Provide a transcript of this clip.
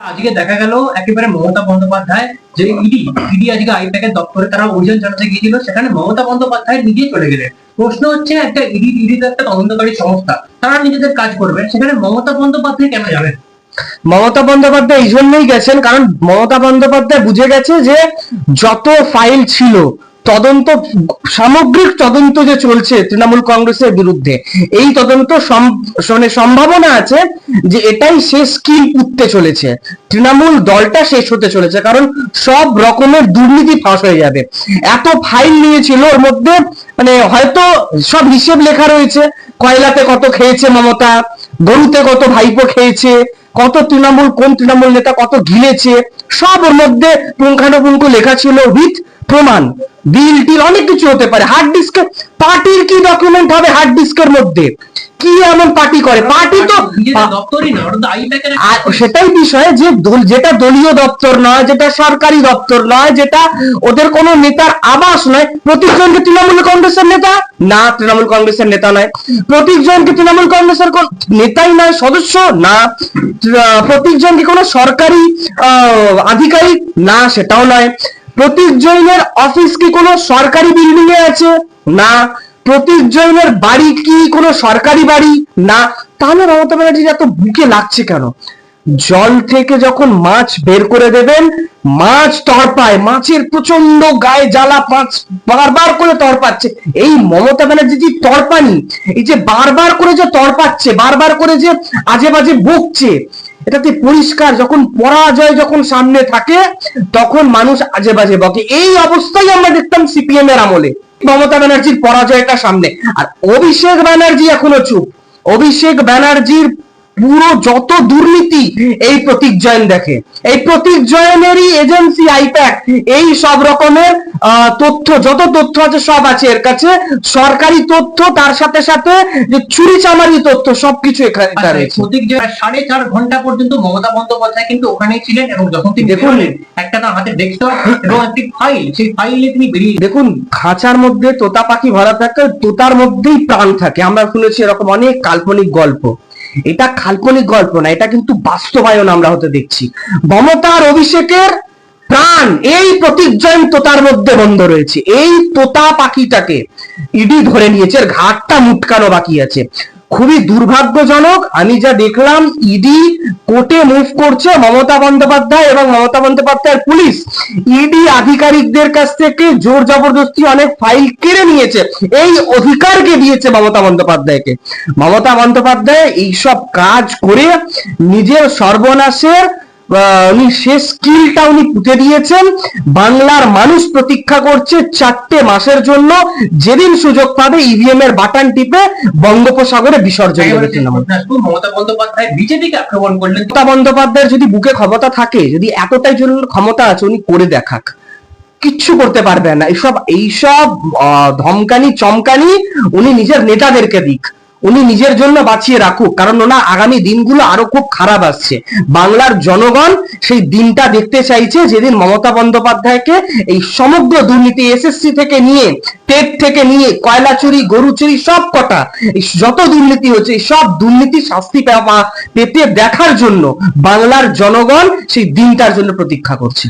আজকে দেখা গেল একেবারে মমতা বন্দ্যোপাধ্যায় যে ইডি ইডি আজকে আইপ্যাকের দপ্তরে তারা অভিযান চালাতে গিয়েছিল, সেখানে মমতা বন্দ্যোপাধ্যায় নিজেই চলে গেলেন। প্রশ্ন হচ্ছে একটা ইডি ইডি একটা তদন্তকারী সংস্থা, তারা নিজেদের কাজ করবে, সেখানে মমতা বন্দ্যোপাধ্যায় কেন যাবেন? মমতা বন্দ্যোপাধ্যায় এই জন্যই গেছেন, কারণ মমতা বন্দ্যোপাধ্যায় বুঝে গেছে যে যত ফাইল ছিল তদন্ত, সামগ্রিক তদন্ত যে চলছে তৃণমূল কংগ্রেসের বিরুদ্ধে, এই তদন্ত মানে সম্ভাবনা আছে যে এটাই শেষ স্কিল উঠতে চলেছে। তৃণমূল দলটা শেষ হতে চলেছে, কারণ সব রকমের দুর্নীতি ফাঁস হয়ে যাবে। এত ফাইল নিয়েছিল ওর মধ্যে মানে হয়তো সব হিসেব লেখা রয়েছে, কয়লাতে কত খেয়েছে মমতা গরুতে কত ভাইপো খেয়েছে, কত তৃণমূল, কোন তৃণমূল নেতা কত গিলেছে, সব ওর মধ্যে পুঙ্খানুপুঙ্খ লেখা ছিল উইথ প্রমাণ। বিল টিল অনেক কিছু হতে পারে। হার্ড ডিস্কের পার্টির কি ডকুমেন্ট হবে হার্ড ডিস্কের মধ্যে? কি এমন পার্টি করে? পার্টি তো সেটাই বিষয় যে যেটা দলীয় দপ্তর নয় যেটা সরকারি দপ্তর নয় যেটা ওদের কোনো নেতার আবাস নয়। প্রতীকজনকে তৃণমূল কংগ্রেসের নেতা? না তৃণমূল কংগ্রেসের নেতা নয়। প্রতীকজনকে তৃণমূল কংগ্রেসের নেতাই নয় সদস্য? না। আহ, প্রতীকজনকে কোনো সরকারি আহ, আধিকারিক? না সেটাও নয়। প্রতীক জৈনের অফিস কি কোনো সরকারি বিল্ডিং এ আছে? না। প্রতীক জৈনের বাড়ি কি কোনো সরকারি বাড়ি? না, তাহলে মমতা ব্যানার্জি এত বুকে লাগছে কেন? জল থেকে যখন মাছ বের করে দেবেন, মাছ তরপায় মাছের প্রচণ্ড গায়ে জ্বালা মাছ বারবার করে তরপাচ্ছে এই মমতা ব্যানার্জি যে তরপানি এই যে বারবার করে যে তরপাচ্ছে বারবার করে যে আজে বাজে বকছে, এটাতে পরিষ্কার যখন পরাজয় যখন সামনে থাকে, তখন মানুষ আজে বাজে বকে। এই অবস্থাই আমরা দেখতাম সিপিএম এর আমলে। মমতা ব্যানার্জির পরাজয়টা সামনে। আর অভিষেক ব্যানার্জি এখনও চুপ। অভিষেক ব্যানার্জির পুরো যত দুর্নীতি এই প্রতীক জয়েন দেখে এই প্রতীক জয়েনেরই এজেন্সি আইপ্যাক এই সব রকমের তথ্য যত তথ্য আছে সব আছে এর কাছে সরকারি তথ্য তার সাথে সাথে যে চুরি চামারি তথ্য সবকিছু এখানে প্রতীক যে সাড়ে চার ঘণ্টা পর্যন্ত মমতা বন্দ্যোপাধ্যায় কিন্তু ওখানেই ছিলেন এবং যখন তিনি দেখুন। একটা তার হাতে ডেস্কটপ এবং একটি ফাইল সেই ফাইলে তিনি বেরিয়ে দেখুন খাঁচার মধ্যে তোতা পাখি ভরা থাকে তোতার মধ্যেই প্রাণ থাকে। আমরা শুনেছি এরকম অনেক কাল্পনিক গল্প। এটা কাল্পনিক গল্প না, এটা কিন্তু বাস্তবায়ন আমরা হতে দেখছি। মমতার অভিষেকের প্রাণ, এই প্রতিজ্ঞান তোতার মধ্যে বন্ধ রয়েছে। এই তোতা পাখিটাকে ইডি ধরে নিয়েছে ঘাটটা মুটকানো বাকি আছে। খুবই দুর্ভাগ্যজনক, আমি যা দেখলাম ইডি কোর্টে মুভ করছে মমতা বন্দ্যোপাধ্যায় এবং মমতা বন্দ্যোপাধ্যায়ের পুলিশ। ইডি আধিকারিকদের কাছ থেকে জোর জবরদস্তি অনেক ফাইল কেড়ে নিয়েছে। এই অধিকারকে দিয়েছে মমতা বন্দ্যোপাধ্যায়কে। মমতা বন্দ্যোপাধ্যায় এইসব কাজ করে নিজের সর্বনাশের উনি শেষ স্কিলটা উনি পুঁতে দিয়েছেন। বাংলার মানুষ প্রতীক্ষা করছে চারটে মাসের জন্য। যেদিন সুযোগ পাবে ইভিএম এর বাটন টিপে বঙ্গোপসাগরে বিসর্জন মমতা বন্দ্যোপাধ্যায় বিজেপিকে আক্রমণ করলেন। মমতা বন্দ্যোপাধ্যায়ের যদি বুকে ক্ষমতা থাকে যদি এতটাই জন্য ক্ষমতা আছে উনি করে দেখাক। কিচ্ছু করতে পারবে না। এইসব এইসব ধমকানি চমকানি উনি নিজের নেতাদেরকে দিক। উনি নিজের জন্য বাঁচিয়ে রাখুক। কারণ ওনা আগামী দিনগুলো আরও খুব খারাপ আসছে। বাংলার জনগণ সেই দিনটা দেখতে চাইছে যেদিন মমতা বন্দ্যোপাধ্যায়কে এই সমগ্র দুর্নীতি এসএসসি থেকে নিয়ে টেট থেকে নিয়ে, কয়লা চুরি, গরু চুরি, সব কটা যত দুর্নীতি হচ্ছে সব দুর্নীতি শাস্তি পেতে দেখার জন্য বাংলার জনগণ সেই দিনটার জন্য প্রতীক্ষা করছে।